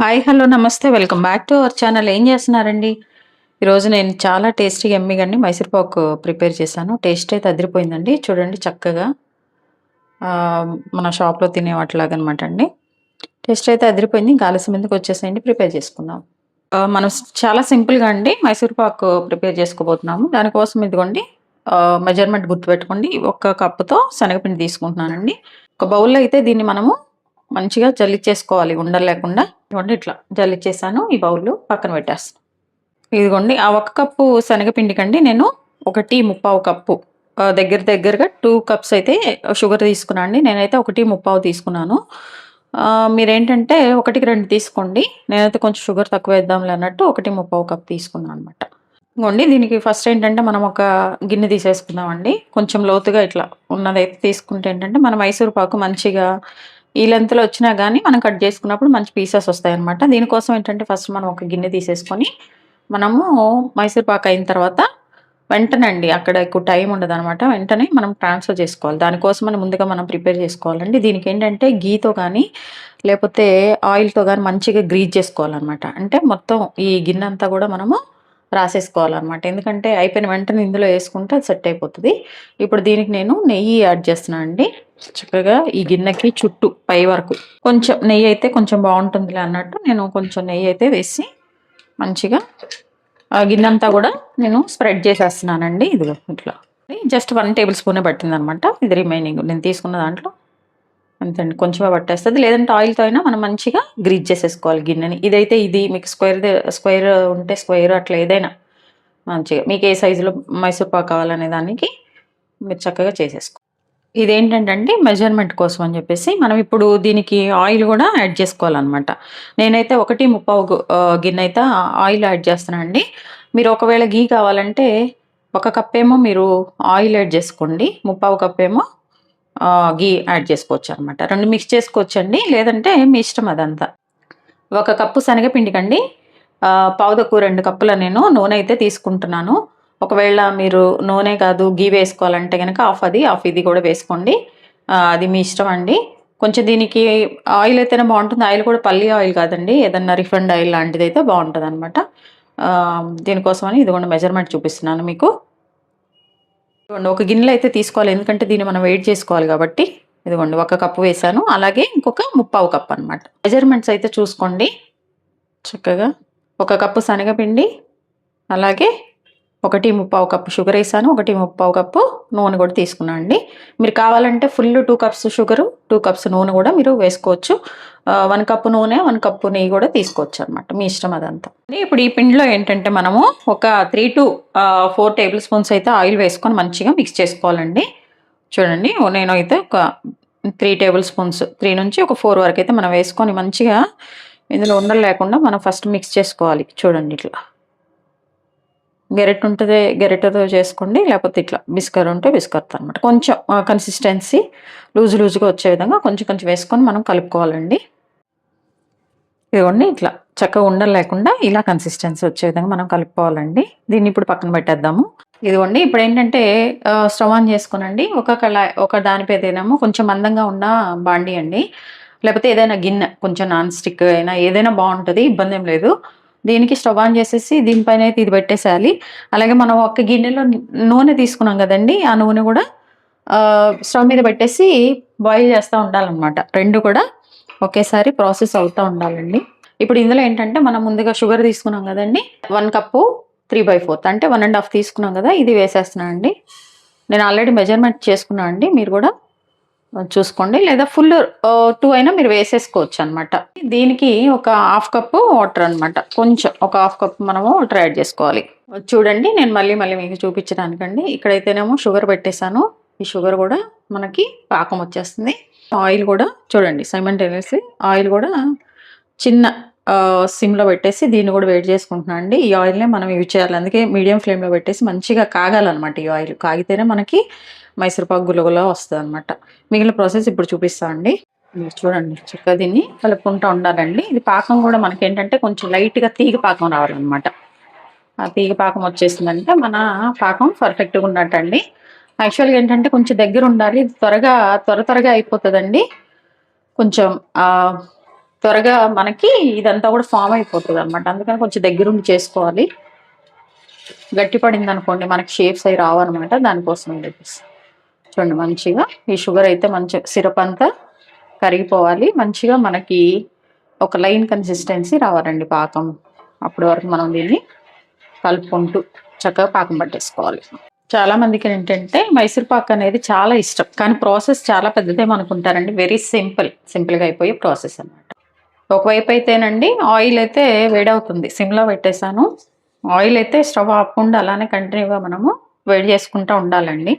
Hi hello నమస్తే. Welcome back to our channel. ఏం చేస్తున్నారండి? ఈరోజు నేను చాలా టేస్టీగా ఎమ్మిగండి మైసూర్పాకు ప్రిపేర్ చేశాను. టేస్ట్ అయితే అదిరిపోయిందండి. చూడండి చక్కగా మన షాప్లో తినే వాటిలాగనమాట అండి. టేస్ట్ అయితే అదిరిపోయింది. ఇంకా ఆలస్యం ఎందుకు వచ్చేసేయండి? ప్రిపేర్ చేసుకుందాం. మనం చాలా సింపుల్గా అండి మైసూర్పాకు ప్రిపేర్ చేసుకోబోతున్నాము. దానికోసం ఇదిగోండి మెజర్మెంట్ గుర్తుపెట్టుకోండి. ఒక కప్పుతో శనగపిండి తీసుకుంటున్నానండి. ఒక బౌల్లో అయితే దీన్ని మనము మంచిగా జల్లిచ్చేసుకోవాలి ఉండలు లేకుండా. ఇదిగోండి ఇట్లా జల్లిచ్చేసాను ఈ బౌల్ పక్కన పెట్టేస్తాను. ఇదిగోండి ఆ ఒక కప్పు శనగపిండి కండి నేను ఒకటి ముప్పావు కప్పు. దగ్గర దగ్గరగా టూ కప్స్ అయితే షుగర్ తీసుకున్నాను అండి. నేనైతే ఒకటి ముప్పావు తీసుకున్నాను. మీరేంటంటే ఒకటికి రెండు తీసుకోండి. నేనైతే కొంచెం షుగర్ తక్కువ వేద్దాంలే అన్నట్టు ఒకటి ముప్పావు కప్ తీసుకున్నాను అనమాట ఇదిగోండి దీనికి ఫస్ట్ ఏంటంటే మనం ఒక గిన్నె తీసేసుకుందామండి. కొంచెం లోతుగా ఇట్లా ఉన్నదైతే తీసుకుంటే ఏంటంటే మన మైసూర్ పాకు మంచిగా ఈ లెంత్లో వచ్చినా కానీ మనం కట్ చేసుకున్నప్పుడు మంచి పీసెస్ వస్తాయి అనమాట దీనికోసం ఏంటంటే ఫస్ట్ మనం ఒక గిన్నె తీసేసుకొని మనము మైసూర్ పాక్ అయిన తర్వాత వెంటనే అండి అక్కడ ఎక్కువ టైం ఉండదు అనమాట వెంటనే మనం ట్రాన్స్ఫర్ చేసుకోవాలి. దానికోసం మనం ముందుగా మనం ప్రిపేర్ చేసుకోవాలండి. దీనికి ఏంటంటే గీతో కానీ లేకపోతే ఆయిల్తో కానీ మంచిగా గ్రీజ్ చేసుకోవాలన్నమాట. అంటే మొత్తం ఈ గిన్నె అంతా కూడా మనము రాసేసుకోవాలన్నమాట. ఎందుకంటే అయిపోయిన వెంటనే ఇందులో వేసుకుంటే అది సెట్ అయిపోతుంది. ఇప్పుడు దీనికి నేను నెయ్యి యాడ్ చేస్తున్నాను అండి చక్కగా ఈ గిన్నెకి చుట్టూ పై వరకు. కొంచెం నెయ్యి అయితే కొంచెం బాగుంటుందిలే అన్నట్టు నేను కొంచెం నెయ్యి అయితే వేసి మంచిగా ఆ గిన్నె అంతా కూడా నేను స్ప్రెడ్ చేసేస్తున్నానండి. ఇదిగో ఇట్లా. జస్ట్ వన్ టేబుల్ స్పూనే పట్టింది అనమాట ఇది రిమైనింగ్. నేను తీసుకున్న దాంట్లో అంతేండి కొంచెమే పట్టేస్తుంది. లేదంటే ఆయిల్తో అయినా మనం మంచిగా గ్రీజ్ చేసేసుకోవాలి గిన్నెని. ఇదైతే ఇది మీకు స్క్వేర్ స్క్వేర్ ఉంటే స్క్వేర్ అట్లా ఏదైనా మంచిగా. మీకు ఏ సైజులో మైసూర్ పాక్ కావాలనే దానికి మీరు చక్కగా చేసేసుకో ఇదేంటంటే మెజర్మెంట్ కోసం అని చెప్పేసి మనం ఇప్పుడు దీనికి ఆయిల్ కూడా యాడ్ చేసుకోవాలన్నమాట. నేనైతే ఒకటి ముప్పావు గిన్నె అయితే ఆయిల్ యాడ్ చేస్తానండి మీరు ఒకవేళ గీ కావాలంటే ఒక కప్ ఏమో మీరు ఆయిల్ యాడ్ చేసుకోండి. ముప్పావు కప్ ఏమో గీ యాడ్ చేసుకోవచ్చు అనమాట రెండు మిక్స్ చేసుకోవచ్చండి. లేదంటే మీ ఇష్టం అదంతా. ఒక కప్పు శనగపిండికండి. కండి పావుదక్కు రెండు కప్పుల నేను నూనె అయితే తీసుకుంటున్నాను. ఒకవేళ మీరు నూనె కాదు గీ వేసుకోవాలంటే కనుక ఆఫ్ అది ఆఫ్ ఇది కూడా వేసుకోండి. అది మీ ఇష్టం అండి. కొంచెం దీనికి ఆయిల్ అయితేనే బాగుంటుంది. ఆయిల్ కూడా పల్లి ఆయిల్ కాదండి. ఏదన్నా రిఫండ్ ఆయిల్ లాంటిది అయితే బాగుంటుంది అనమాట దీనికోసమని ఇదిగోండి మెజర్మెంట్ చూపిస్తున్నాను మీకు. ఇదిగోండి ఒక గిన్నెలు అయితే తీసుకోవాలి. ఎందుకంటే దీన్ని మనం వెయిట్ చేసుకోవాలి కాబట్టి. ఇదిగోండి ఒక కప్పు వేసాను అలాగే ఇంకొక ముప్పావు కప్ అనమాట మెజర్మెంట్స్ అయితే చూసుకోండి. చక్కగా. ఒక కప్పు శనగపిండి. అలాగే ఒకటి ముప్పావు కప్పు షుగర్ వేసాను ఒకటి ముప్పావు కప్పు నూనె కూడా తీసుకున్నాను అండి. మీరు కావాలంటే full two cups sugar two cups నూనె కూడా మీరు వేసుకోవచ్చు. వన్ కప్పు నూనె వన్ కప్పు నెయ్యి కూడా తీసుకోవచ్చు అనమాట మీ ఇష్టం అదంతా. ఇప్పుడు ఈ పిండిలో ఏంటంటే మనము ఒక three to four table spoons అయితే ఆయిల్ వేసుకొని మంచిగా మిక్స్ చేసుకోవాలండి. చూడండి నేను అయితే ఒక త్రీ టేబుల్ స్పూన్స్ త్రీ నుంచి ఒక ఫోర్ వరకు అయితే మనం వేసుకొని మంచిగా ఇందులో ఉండలు లేకుండా మనం ఫస్ట్ మిక్స్ చేసుకోవాలి. చూడండి ఇట్లా. గెరెట్ ఉంటుంది గెరెటతో చేసుకోండి లేకపోతే ఇట్లా బిస్కర్ ఉంటే బిస్కర్తో అనమాట కొంచెం కన్సిస్టెన్సీ లూజ్ లూజ్గా వచ్చే విధంగా కొంచెం కొంచెం వేసుకొని మనం కలుపుకోవాలండి. ఇదిగోండి ఇట్లా చక్కగా ఉండలు లేకుండా ఇలా కన్సిస్టెన్సీ వచ్చే విధంగా మనం కలుపుకోవాలండి. దీన్ని ఇప్పుడు పక్కన పెట్టేద్దాము. ఇదిగోండి ఇప్పుడు ఏంటంటే స్టవ్ ఆన్ చేసుకోనండి. ఒక కళాయి ఒక దానిపై ఏదేనేమో కొంచెం మందంగా ఉన్న బాండి అండి. లేకపోతే ఏదైనా గిన్నె కొంచెం నాన్ స్టిక్ అయినా ఏదైనా బాగుంటుంది ఇబ్బంది ఏం లేదు. దీనికి స్టవ్ ఆన్ చేసేసి దీనిపైన అయితే ఇది పెట్టేసేయాలి. అలాగే మనం ఒక గిన్నెలో నూనె తీసుకున్నాం కదండి ఆ నూనె కూడా స్టవ్ మీద పెట్టేసి బాయిల్ చేస్తూ ఉండాలన్నమాట. రెండు కూడా ఒకేసారి ప్రాసెస్ అవుతూ ఉండాలండి. ఇప్పుడు ఇందులో ఏంటంటే మనం ముందుగా షుగర్ తీసుకున్నాం కదండి one cup three by fourth అంటే వన్ అండ్ హాఫ్ తీసుకున్నాం కదా ఇది వేసేస్తున్నాను అండి నేను ఆల్రెడీ మెజర్మెంట్ చేసుకున్నాను అండి మీరు కూడా చూసుకోండి. లేదా ఫుల్ టూ అయినా మీరు వేసేసుకోవచ్చు అనమాట దీనికి ఒక హాఫ్ కప్పు వాటర్ అన్నమాట కొంచెం ఒక హాఫ్ కప్ మనము వాటర్ యాడ్ చేసుకోవాలి. చూడండి నేను మళ్ళీ మళ్ళీ మీకు చూపించడానికండి. ఇక్కడైతేనేమో షుగర్ పెట్టేశాను. ఈ షుగర్ కూడా మనకి పాకం వచ్చేస్తుంది. ఆయిల్ కూడా చూడండి సైమంటేనియస్లీ ఆయిల్ కూడా చిన్న సిమ్లో పెట్టేసి దీన్ని కూడా వేడి చేసుకుంటున్నాను అండి. ఈ ఆయిల్నే మనం యూజ్ చేయాలి. అందుకే మీడియం ఫ్లేమ్లో పెట్టేసి మంచిగా కాగాలన్నమాట ఈ ఆయిల్. కాగితేనే మనకి మైసూర్పాకు గులగుల వస్తుంది అనమాట మిగిలిన ప్రాసెస్ ఇప్పుడు చూపిస్తామండి మీరు చూడండి చక్కగా దీన్ని కలుపుకుంటూ ఉండాలండి. ఇది పాకం కూడా మనకి ఏంటంటే కొంచెం లైట్గా తీగ పాకం రావాలన్నమాట. ఆ తీగ పాకం వచ్చేసిందంటే మన పాకం పర్ఫెక్ట్గా ఉన్నట్టండి. యాక్చువల్గా ఏంటంటే కొంచెం దగ్గర ఉండాలి. ఇది త్వరగా త్వర త్వరగా అయిపోతుందండి. కొంచెం త్వరగా మనకి ఇదంతా కూడా ఫామ్ అయిపోతుంది అనమాట అందుకని కొంచెం దగ్గరుండి చేసుకోవాలి. గట్టి పడింది అనుకోండి మనకి షేప్స్ అవి రావన్నమాట. దానికోసం చెప్పేసి చూడండి మంచిగా ఈ షుగర్ అయితే మంచి సిరప్ అంతా కరిగిపోవాలి. మంచిగా మనకి ఒక లైన్ కన్సిస్టెన్సీ రావాలండి పాకం. అప్పటి వరకు మనం దీన్ని కలుపుకుంటూ చక్కగా పాకం పట్టేసుకోవాలి. చాలా మందికి ఏంటంటే మైసూర్ పాక్ అనేది చాలా ఇష్టం. కానీ ప్రాసెస్ చాలా పెద్దదేమనుకుంటారండి. Very simple. సింపుల్గా అయిపోయే ప్రాసెస్ అన్నమాట. ఒకవైపు అయితేనండి ఆయిల్ అయితే వేడవుతుంది. సిమ్లో పెట్టేశాను. ఆయిల్ అయితే స్టవ్ ఆపకుండా అలానే కంటిన్యూగా మనము వేడి చేసుకుంటూ ఉండాలండి.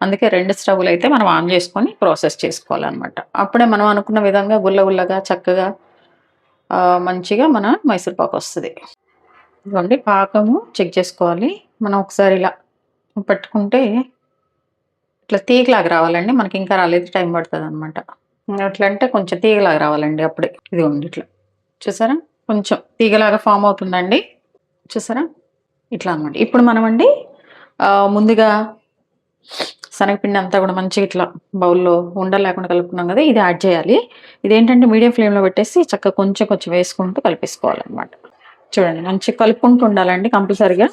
అందుకే రెండు స్టవ్లు అయితే మనం ఆన్ చేసుకొని ప్రాసెస్ చేసుకోవాలన్నమాట. అప్పుడే మనం అనుకున్న విధంగా గుల్లగుల్లగా చక్కగా మంచిగా మన మైసూర్ పాకు వస్తుంది. ఇదిగోండి పాకము చెక్ చేసుకోవాలి. మనం ఒకసారి ఇలా పట్టుకుంటే ఇట్లా తీగలాగా రావాలండి. మనకి ఇంకా రాలేదు టైం పడుతుంది అనమాట అట్లా అంటే కొంచెం తీగలాగా రావాలండి అప్పుడే. ఇది ఉంది ఇట్లా. చూసారా? కొంచెం తీగలాగా ఫామ్ అవుతుందండి. చూసారా? ఇట్లా అనమాట ఇప్పుడు మనం అండి ముందుగా శనగపిండి అంతా కూడా మంచిగా ఇట్లా బౌల్లో ఉండ లేకుండా కలుపుకున్నాం కదా ఇది యాడ్ చేయాలి. ఇదేంటంటే మీడియం ఫ్లేమ్లో పెట్టేసి చక్కగా కొంచెం కొంచెం వేసుకుంటూ కలిపేసుకోవాలన్నమాట. చూడండి మంచిగా కలుపుకుంటూ ఉండాలండి కంపల్సరిగా.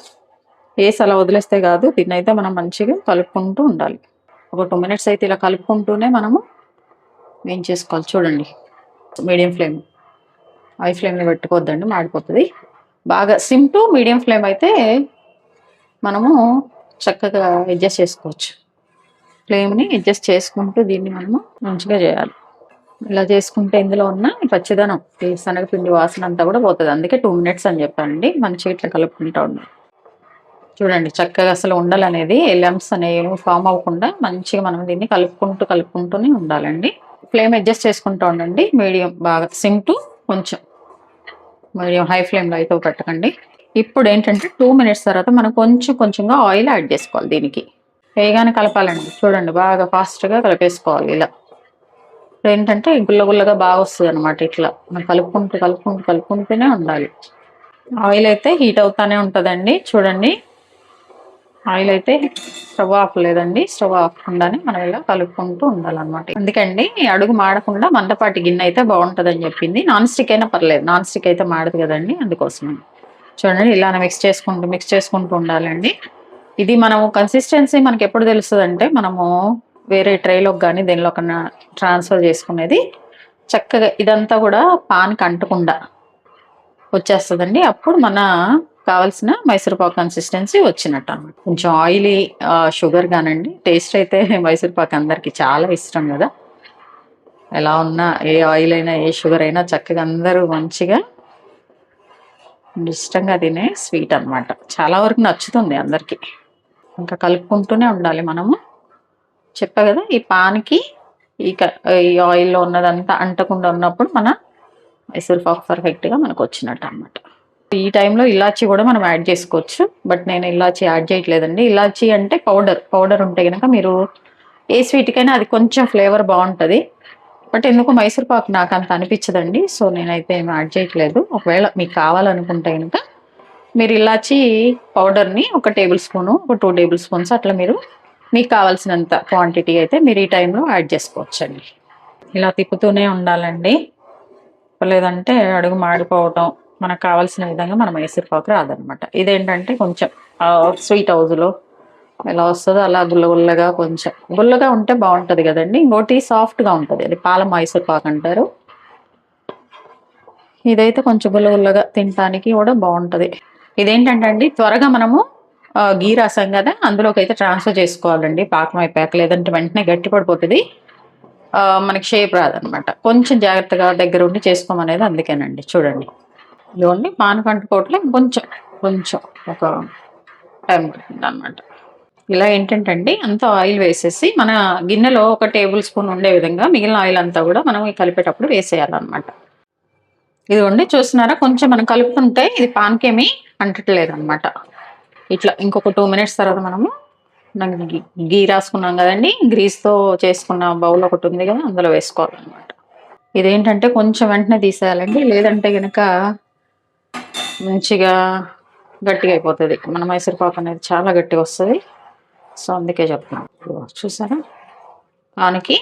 వేసి అలా వదిలేస్తే కాదు దీన్ని అయితే మనం మంచిగా కలుపుకుంటూ ఉండాలి. ఒక టూ మినిట్స్ అయితే ఇలా కలుపుకుంటూనే మనము ఏం చేసుకోవాలి? చూడండి. Medium flame. హై ఫ్లేమ్లో పెట్టుకోవద్దండి మాడిపోతుంది. బాగా సిమ్ టు మీడియం ఫ్లేమ్ అయితే మనము చక్కగా అడ్జస్ట్ చేసుకోవచ్చు. ఫ్లేమ్ని అడ్జస్ట్ చేసుకుంటూ దీన్ని మనము మంచిగా చేయాలి. ఇలా చేసుకుంటే ఇందులో ఉన్న పచ్చిదనం ఈ శనగపిండి వాసన అంతా కూడా పోతుంది. అందుకే టూ మినిట్స్ అని చెప్పానండి మంచిగా ఇట్లా కలుపుకుంటా ఉండాలి చూడండి చక్కగా అసలు ఉండాలనేది ఎలమ్స్ అనేవి ఫామ్ అవ్వకుండా మంచిగా మనం దీన్ని కలుపుకుంటూ కలుపుకుంటూనే ఉండాలండి. ఫ్లేమ్ అడ్జస్ట్ చేసుకుంటూ ఉండండి. మీడియం బాగా సిమ్ టు కొంచెం మీడియం హై ఫ్లేమ్లో అయితే పెట్టకండి. ఇప్పుడు ఏంటంటే టూ మినిట్స్ తర్వాత మనం కొంచెం కొంచెంగా ఆయిల్ యాడ్ చేసుకోవాలి దీనికి. వేగానే కలపాలండి. చూడండి బాగా ఫాస్ట్గా కలిపేసుకోవాలి ఇలా. ఇప్పుడు ఏంటంటే గుల్ల గుల్లగా బాగా వస్తుంది అనమాట ఇట్లా. మనం కలుపుకుంటూ కలుపుకుంటూ కలుపుకుంటూనే ఉండాలి. ఆయిల్ అయితే హీట్ అవుతానే ఉంటుందండి. చూడండి. ఆయిల్ అయితే స్టవ్ ఆఫ్ లేదండి. స్టవ్ ఆఫకుండానే మనం ఇలా కలుపుకుంటూ ఉండాలన్నమాట. అందుకండి అడుగు మాడకుండా మందపాటి గిన్నె అయితే బాగుంటుందని చెప్పింది. నాన్ స్టిక్ అయినా పర్లేదు. నాన్ స్టిక్ అయితే మాడదు కదండి. అందుకోసం. చూడండి ఇలా మిక్స్ చేసుకుంటూ మిక్స్ చేసుకుంటూ ఉండాలండి. ఇది మనము కన్సిస్టెన్సీ మనకి ఎప్పుడు తెలుస్తుంది అంటే మనము వేరే ట్రైలోకి కానీ దీనిలో కన్నా ట్రాన్స్ఫర్ చేసుకునేది చక్కగా ఇదంతా కూడా పాన్కి అంటకుండా వచ్చేస్తుందండి. అప్పుడు మన కావాల్సిన మైసూర్ పాక్ కన్సిస్టెన్సీ వచ్చినట్టు అనమాట కొంచెం ఆయిలీ షుగర్ కానండి టేస్ట్ అయితే మైసూర్ పాక్ అందరికి చాలా ఇష్టం కదా. ఎలా ఉన్నా ఏ ఆయిల్ అయినా ఏ షుగర్ అయినా చక్కగా అందరూ మంచిగా ఇష్టంగా తినే స్వీట్ అన్నమాట. చాలా వరకు నచ్చుతుంది అందరికీ. ఇంకా కలుపుకుంటూనే ఉండాలి మనము. చెప్పా కదా ఈ పాన్కి ఈ క- ఈ ఆయిల్లో ఉన్నదంతా అంటకుండా ఉన్నప్పుడు మన మైసూర్ పాక్ పర్ఫెక్ట్గా మనకు వచ్చినట్టు అన్నమాట ఈ టైంలో ఇలాచీ కూడా మనం యాడ్ చేసుకోవచ్చు. బట్ నేను ఇలాచీ యాడ్ చేయట్లేదండి. ఇలాచీ అంటే పౌడర్. పౌడర్ ఉంటే కనుక మీరు ఏ స్వీట్కైనా అది కొంచెం ఫ్లేవర్ బాగుంటుంది. బట్ ఎందుకు మైసూర్ పాకు నాకు అంత అనిపించదండి. సో నేనైతే ఏమి యాడ్ చేయట్లేదు. ఒకవేళ మీకు కావాలనుకుంటే కనుక మీరు ఇలాచి పౌడర్ని ఒక టేబుల్ స్పూను ఒక టూ టేబుల్ స్పూన్స్ అట్లా మీరు మీకు కావాల్సినంత క్వాంటిటీ అయితే మీరు ఈ టైంలో యాడ్ చేసుకోవచ్చండి. ఇలా తిప్పుతూనే ఉండాలండి. లేదంటే అడుగు మాడిపోవటం. మనకు కావాల్సిన విధంగా మనం మైసూర్ రాదు రాదనమాట ఇదేంటంటే కొంచెం స్వీట్ హౌస్లో ఎలా వస్తుందో అలా గుల్ల గుల్లగా కొంచెం. గుల్లగా ఉంటే బాగుంటుంది కదండి. ఇంకోటి సాఫ్ట్గా ఉంటుంది. అది పాల మైసూర్ పాక్ అంటారు. ఇదైతే కొంచెం గుల్ల గుల్లగా తినడానికి కూడా బాగుంటుంది. ఇదేంటంటే అండి త్వరగా మనము గీ రాసాం కదా అందులోకి అయితే ట్రాన్స్ఫర్ చేసుకోవాలండి. పాకం అయిపోయాక లేదంటే వెంటనే గట్టి పడిపోతుంది. మనకి షేప్ రాదనమాట కొంచెం జాగ్రత్తగా దగ్గర ఉండి చేసుకోమనేది అందుకేనండి. చూడండి. ఇదిగోండి పానకం అంటుకోవట్లే కొంచెం కొంచెం ఒక టైం పడుతుంది అనమాట ఇలా ఏంటంటే అండి అంత ఆయిల్ వేసేసి మన గిన్నెలో ఒక టేబుల్ స్పూన్ ఉండే విధంగా మిగిలిన ఆయిల్ అంతా కూడా మనం కలిపేటప్పుడు వేసేయాలన్నమాట. ఇదిగోండి చూస్తున్నారా? కొంచెం మనం కలుపుకుంటే ఇది పాన్కేమీ అంటట్లేదు అనమాట ఇట్లా ఇంకొక టూ మినిట్స్ తర్వాత మనము గీ- గీ రాసుకున్నాం కదండి గ్రీస్తో చేసుకున్న బౌల్ ఒకటి ఉంది కదా అందులో వేసుకోవాలన్నమాట. ఇదేంటంటే కొంచెం వెంటనే తీసేయాలండి లేదంటే కనుక మంచిగా గట్టిగా అయిపోతుంది. మన మైసూర్పాకు అనేది చాలా గట్టిగా వస్తుంది. సో అందుకే చెప్తున్నాను. చూసారా? పానికి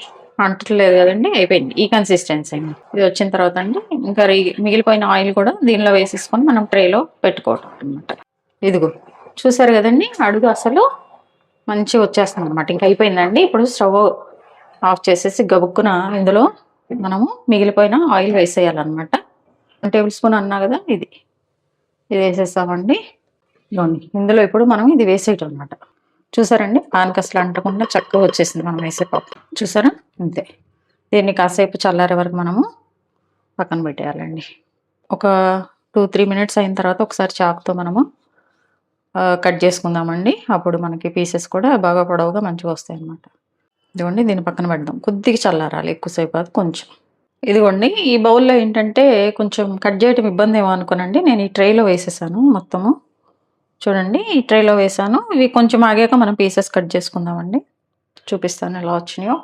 అంటట్లేదు కదండి అయిపోయింది. ఈ కన్సిస్టెన్సీ అండి. ఇది వచ్చిన తర్వాత అండి ఇంకా మిగిలిపోయిన ఆయిల్ కూడా దీనిలో వేసేసుకొని మనం ట్రేలో పెట్టుకోవటం అనమాట ఇదిగో చూసారు కదండి అడుగు అసలు మంచిగా వచ్చేస్తుంది అనమాట ఇంకా అయిపోయిందండి. ఇప్పుడు స్టవ్ ఆఫ్ చేసేసి గబుక్కున ఇందులో మనము మిగిలిపోయిన ఆయిల్ వేసేయాలన్నమాట. టేబుల్ స్పూన్ అన్నా కదా ఇది. ఇది వేసేస్తామండి. ఇవ్వండి ఇందులో ఇప్పుడు మనం ఇది వేసేయటం అనమాట చూసారండి? పాన్కి అసలు అంటకుండా చక్కగా వచ్చేసింది మనం వేసే పప్పు. చూసారా? అంతే. దీన్ని కాసేపు చల్లారే వరకు మనము పక్కన పెట్టేయాలండి. ఒక టూ త్రీ మినిట్స్ అయిన తర్వాత ఒకసారి చాకుతో మనము కట్ చేసుకుందామండి. అప్పుడు మనకి పీసెస్ కూడా బాగా పొడవుగా మంచిగా వస్తాయి అన్నమాట ఇదిగోండి దీన్ని పక్కన పెడదాం. కొద్దిగా చల్లారాలి ఎక్కువసేపు అది కొంచెం. ఇదిగోండి ఈ బౌల్లో ఏంటంటే కొంచెం కట్ చేయడం ఇబ్బంది ఏమో అనుకోనండి. నేను ఈ ట్రేలో వేసేసాను మొత్తము. చూడండి ఈ ట్రేలో వేసాను. ఇవి కొంచెం ఆగాక మనం పీసెస్ కట్ చేసుకుందామండి. చూపిస్తాను ఎలా వచ్చినాయో.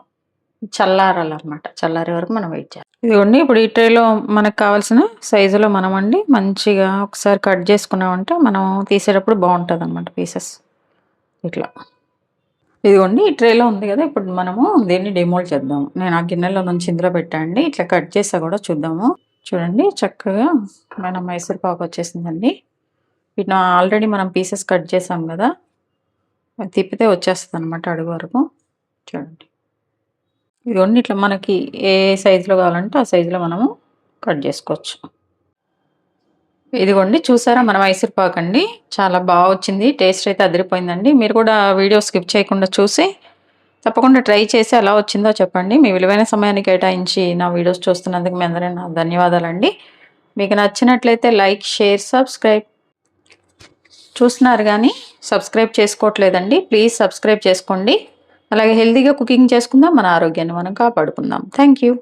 చల్లారాలన్నమాట. చల్లారే వరకు మనం వెయిట్ చేయాలి. ఇదిగోండి ఇప్పుడు ఈ ట్రేలో మనకు కావాల్సిన సైజులో మనం అండి మంచిగా ఒకసారి కట్ చేసుకున్నామంటే మనం తీసేటప్పుడు బాగుంటుంది అనమాట పీసెస్. ఇట్లా. ఇదిగోండి ఈ ట్రేలో ఉంది కదా ఇప్పుడు మనము దీన్ని డిమోల్డ్ చేద్దాం. నేను ఆ గిన్నెలో నుంచి ఇందులో పెట్టండి ఇట్లా కట్ చేసా కూడా చూద్దాము. చూడండి చక్కగా మన మైసూర్ పాకు వచ్చేసిందండి. వీటిని ఆల్రెడీ మనం పీసెస్ కట్ చేసాం కదా తిప్పితే వచ్చేస్తుంది అనమాట అడుగు వరకు. చూడండి. ఇదిగోండి ఇట్లా మనకి ఏ సైజులో కావాలంటే ఆ సైజులో మనము కట్ చేసుకోవచ్చు. ఇదిగోండి చూసారా మన మైసూర్ పాక్ అండి? చాలా బాగా వచ్చింది టేస్ట్ అయితే అదిరిపోయిందండి. మీరు కూడా వీడియో స్కిప్ చేయకుండా చూసి తప్పకుండా ట్రై చేసి ఎలా వచ్చిందో చెప్పండి. మీ విలువైన సమయాన్ని కేటాయించి నా వీడియోస్ చూస్తున్నందుకు మీ అందరూ నా ధన్యవాదాలండి. మీకు నచ్చినట్లయితే లైక్ షేర్ సబ్స్క్రైబ్ చూస్తున్నారు కానీ సబ్స్క్రైబ్ చేసుకోవట్లేదండి. ప్లీజ్ సబ్స్క్రైబ్ చేసుకోండి. అలాగే హెల్తీగా కుకింగ్ చేసుకుందాం మన ఆరోగ్యాన్ని మనం కాపాడుకుందాం. Thank you.